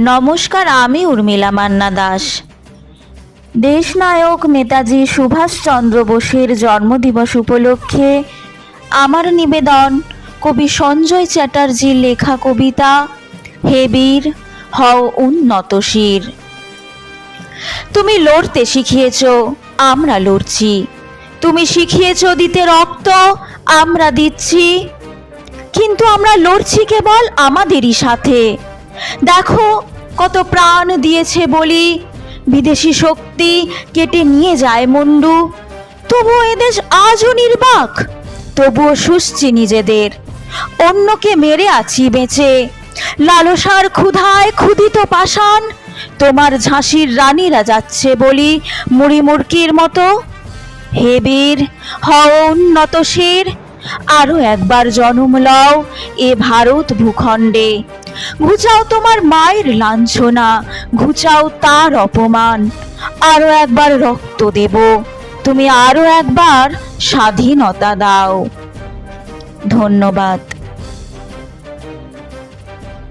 নমস্কার, আমি উর্মিলা মান্না দাস। দেশনায়ক নেতাজি সুভাষচন্দ্র বোসের জন্মদিবস উপলক্ষে আমার নিবেদন, কবি সঞ্জয় চ্যাটার্জির লেখা কবিতা, হে বীর, হও উন্নতশীর তুমি লড়তে শিখিয়েছ, আমরা লড়ছি। তুমি শিখিয়েছ দিতে রক্ত, আমরা দিচ্ছি। কিন্তু আমরা লড়ছি কেবল আমাদেরই সাথে। দেখো কত প্রাণ দিয়েছে বলি। বিদেশি শক্তি কেটে নিয়ে যায় মুন্ডু। তবুও এদেশ আজও নির্বাক, তবুও সুস্থি নিজেদের। অন্যকে মেরে আছি বেঁচে। লালসার ক্ষুধায় ক্ষুধিত পাষাণ, তোমার ঝাঁসির রানীরা যাচ্ছে বলি মুড়ি মুড়কির মতো। হে বীর, হও উন্নত শির, আরও একবার জন্ম লও এ ভারত ভূখণ্ডে। ঘুচাও তোমার মায়ের লাঞ্ছনা, ঘুচাও তার অপমান। আরও একবার রক্ত দেব, তুমি আরও একবার স্বাধীনতা দাও। ধন্যবাদ।